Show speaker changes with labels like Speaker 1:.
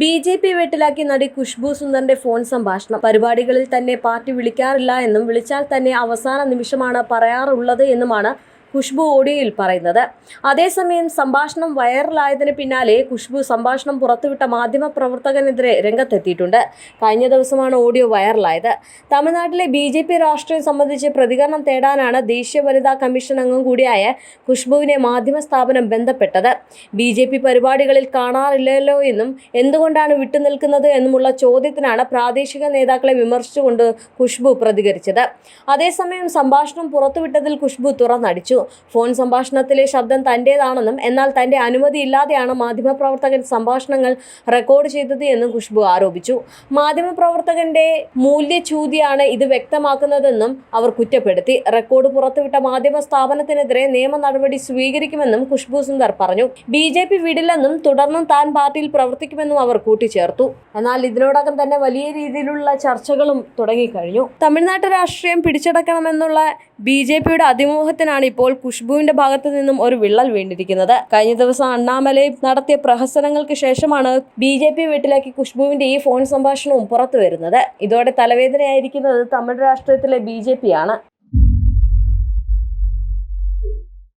Speaker 1: B J P വെട്ടിലാക്കി നടി Khushbu സുന്ദറിന്റെ phone സംഭാഷണം. പരിപാടികളിൽ തന്നെ പാർട്ടി വിളിക്കാറില്ല എന്നും വിളിച്ചാൽ തന്നെ അവസാന നിമിഷമാണ് പറയാറുള്ളത് എന്നുമാണ് ഖുഷ്ബു ഓഡിയോയിൽ പറയുന്നത്. അതേസമയം സംഭാഷണം വൈറലായതിന് പിന്നാലെ ഖുഷ്ബു സംഭാഷണം പുറത്തുവിട്ട മാധ്യമപ്രവർത്തകനെതിരെ രംഗത്തെത്തിയിട്ടുണ്ട്. കഴിഞ്ഞ ദിവസമാണ് ഓഡിയോ വൈറലായത്. തമിഴ്നാട്ടിലെ ബി ജെ പി രാഷ്ട്രീയം സംബന്ധിച്ച് പ്രതികരണം തേടാനാണ് ദേശീയ വനിതാ കമ്മീഷൻ അംഗം കൂടിയായ ഖുഷ്ബുവിനെ മാധ്യമ സ്ഥാപനം ബന്ധപ്പെട്ടത്. ബി ജെ പി പരിപാടികളിൽ കാണാറില്ലല്ലോ എന്നും എന്തുകൊണ്ടാണ് വിട്ടുനിൽക്കുന്നത് എന്നുമുള്ള ചോദ്യത്തിനാണ് പ്രാദേശിക നേതാക്കളെ വിമർശിച്ചുകൊണ്ട് ഖുഷ്ബു പ്രതികരിച്ചത്. അതേസമയം സംഭാഷണം പുറത്തുവിട്ടതിൽ ഖുഷ്ബു തുറന്നടിച്ചു. ഫോൺ സംഭാഷണത്തിലെ ശബ്ദം തന്റേതാണെന്നും എന്നാൽ തന്റെ അനുമതിയില്ലാതെയാണ് മാധ്യമപ്രവർത്തകൻ സംഭാഷണങ്ങൾ റെക്കോർഡ് ചെയ്തത് എന്നും ഖുഷ്ബു ആരോപിച്ചു. മാധ്യമപ്രവർത്തകന്റെ മൂല്യച്യൂതിയാണ് ഇത് വ്യക്തമാക്കുന്നതെന്നും അവർ കുറ്റപ്പെടുത്തി. റെക്കോർഡ് പുറത്തുവിട്ട മാധ്യമ സ്ഥാപനത്തിനെതിരെ നിയമ നടപടി സ്വീകരിക്കുമെന്നും ഖുഷ്ബു സുന്ദർ പറഞ്ഞു. ബി ജെ പി വിടില്ലെന്നും തുടർന്നും താൻ പാർട്ടിയിൽ പ്രവർത്തിക്കുമെന്നും അവർ കൂട്ടിച്ചേർത്തു. എന്നാൽ ഇതിനോടകം തന്നെ വലിയ രീതിയിലുള്ള ചർച്ചകളും തുടങ്ങിക്കഴിഞ്ഞു. തമിഴ്നാട്ട് രാഷ്ട്രീയം പിടിച്ചടക്കണമെന്നുള്ള ബി ജെ പിയുടെ അതിമോഹത്തിനാണ് ഇപ്പോൾ ഖുഷ്ബുവിന്റെ ഭാഗത്തു നിന്നും ഒരു വിള്ളൽ വീണ്ടിരിക്കുന്നത് കഴിഞ്ഞ ദിവസം അണ്ണാമലൈ നടത്തിയ പ്രഹസനങ്ങൾക്ക് ശേഷമാണ് ബി ജെ പി വീട്ടിലേക്ക് ഖുഷ്ബുവിന്റെ ഈ ഫോൺ സംഭാഷണവും പുറത്തു വരുന്നത് ഇതോടെ തലവേദനയായിരിക്കുന്നത് തമിഴ് രാഷ്ട്രീയത്തിലെ ബി ജെ പി ആണ്.